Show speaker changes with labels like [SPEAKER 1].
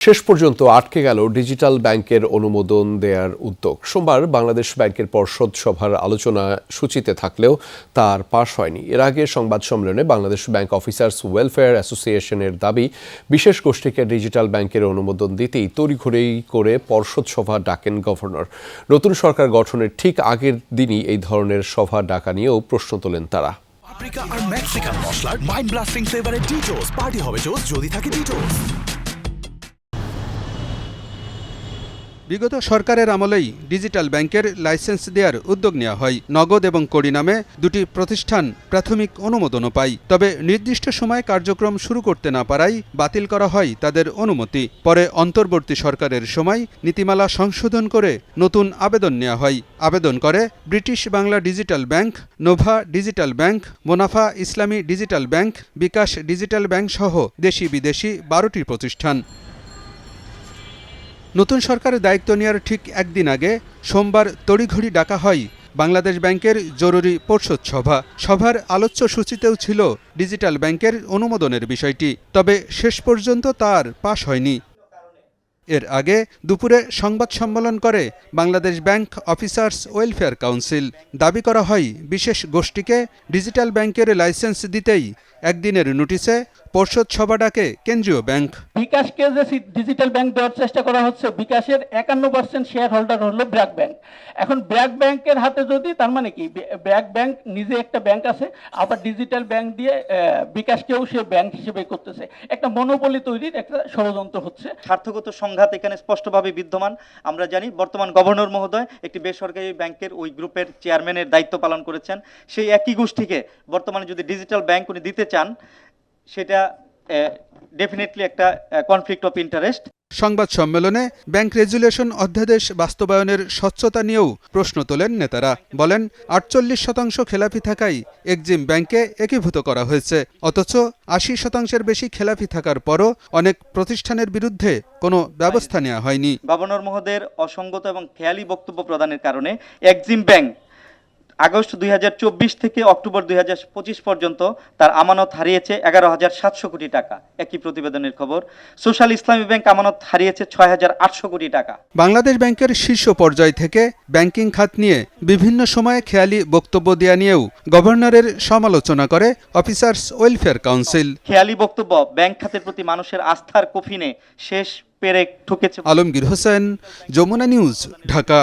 [SPEAKER 1] শেষ পর্যন্ত আটকে গেল ডিজিটাল ব্যাংকের অনুমোদন দেওয়ার উদ্যোগ। সোমবার বাংলাদেশ ব্যাংকের পর্ষদ সভার আলোচনা সূচিতে থাকলেও তার পাশ হয়নি। এর আগে সংবাদ সম্মেলনে বাংলাদেশ ব্যাংক অফিসার্স ওয়েলফেয়ার অ্যাসোসিয়েশনের দাবি, বিশেষ গোষ্ঠীকে ডিজিটাল ব্যাংকের অনুমোদন দিতেই তড়িঘড়ি করে পর্ষদ সভা ডাকেন গভর্নর। নতুন সরকার গঠনের ঠিক আগের দিনই এই ধরনের সভা ডাকা নিয়েও প্রশ্ন তোলেন তারা।
[SPEAKER 2] পাপ্রিকা আর মেক্সিকান মশলার মাইন্ড ব্লাস্টিং ফ্লেভারের ডিটোস পার্টি হবে যদি থাকে ডিটোস
[SPEAKER 3] বিগত সরকারের আমলেই ডিজিটাল ব্যাংকের লাইসেন্স দেওয়ার উদ্যোগ নেওয়া হয়। নগদ এবং কড়ি নামে দুটি প্রতিষ্ঠান প্রাথমিক অনুমোদনও পায়। তবে নির্দিষ্ট সময়ে কার্যক্রম শুরু করতে না পারায় বাতিল করা হয় তাদের অনুমতি। পরে অন্তর্বর্তী সরকারের সময় নীতিমালা সংশোধন করে নতুন আবেদন নেওয়া হয়। আবেদন করে British Bangla digital bank, Nova digital bank, Monafa Islami digital bank, bKash digital bank সহ দেশি বিদেশি বারোটি প্রতিষ্ঠান। নতুন সরকারের দায়িত্ব নেওয়ার ঠিক একদিন আগে সোমবার তড়িঘড়ি ডাকা হয় বাংলাদেশ ব্যাংকের জরুরি পরিষদ সভা। সভার আলোচ্য সূচিতেও ছিল ডিজিটাল ব্যাংকের অনুমোদনের বিষয়টি, তবে শেষ পর্যন্ত তার পাশ হয়নি। এর আগে দুপুরে সংবাদ সম্মেলন করে Bangladesh bank officers welfare council. দাবি করা হয়, বিশেষ গোষ্ঠীকে ডিজিটাল ব্যাংকের লাইসেন্স দিতেই একদিনের নোটিশে পর্ষদ সভা ডাকে কেন্দ্রীয় ব্যাংক।
[SPEAKER 4] বিকাশকে যে ডিজিটাল ব্যাংক দেওয়ার চেষ্টা করা হচ্ছে বিকাশের একান্ন পার্সেন্ট শেয়ার হোল্ডার হলো ব্র্যাক ব্যাংক। এখন ব্র্যাক ব্যাংকের হাতে যদি তার মানে কি ব্র্যাক ব্যাংক নিজে একটা ব্যাংক আছে আবার ডিজিটাল ব্যাংক দিয়ে আহ, বিকাশকেও সে ব্যাংক হিসেবে করতেছে। একটা মনোপলি তৈরির একটা ষড়যন্ত্র হচ্ছে।
[SPEAKER 5] স্বার্থগত সংঘাত এখানে স্পষ্টভাবে বিদ্যমান। আমরা জানি বর্তমান গভর্নর মহোদয় একটি বেসরকারি ব্যাংকের ওই গ্রুপের চেয়ারম্যানের দায়িত্ব পালন করেছেন। সেই একই গোষ্ঠীকে বর্তমানে যদি ডিজিটাল ব্যাংক উনি দিতে চান সেটা ডেফিনেটলি একটা কনফ্লিক্ট অফ ইন্টারেস্ট
[SPEAKER 3] সংবাদ সম্মেলনে ব্যাংক রেজুলেশন অধ্যাদেশ বাস্তবায়নের স্বচ্ছতা নিয়েও প্রশ্ন তোলেন নেতারা। বলেন আটচল্লিশ শতাংশ খেলাপি থাকায় এক্সিম ব্যাংকে একীভূত করা হয়েছে। অথচ আশি শতাংশের বেশি খেলাপি থাকার পরও অনেক প্রতিষ্ঠানের বিরুদ্ধে কোনো ব্যবস্থা নেওয়া হয়নি।
[SPEAKER 5] গভর্নর মহোদয়ের অসঙ্গত এবং খেয়ালি বক্তব্য প্রদানের কারণে এক্সিম ব্যাংক আগস্ট দুই হাজার চব্বিশ থেকে অক্টোবর দুই হাজার পঁচিশ পর্যন্ত তার আমানত হারিয়েছে এগারো হাজার সাতশো কোটি টাকা। একই প্রতিবেদনের খবর সোশ্যাল ইসলামী ব্যাংক আমানত হারিয়েছে ছয় হাজার আটশো কোটি টাকা।
[SPEAKER 3] বাংলাদেশ ব্যাংকের শীর্ষ পর্যায় থেকে ব্যাংকিং খাত নিয়ে বিভিন্ন সময়ে খেয়ালি বক্তব্য দেওয়া নিয়েও গভর্নরের সমালোচনা করে অফিসার্স ওয়েলফেয়ার কাউন্সিল।
[SPEAKER 5] খেয়ালি বক্তব্য ব্যাংক খাতের প্রতি মানুষের আস্থার কফিনে শেষ পেরেক ঠুকেছে।
[SPEAKER 3] আলমগীর হোসেন যমুনা নিউজ ঢাকা।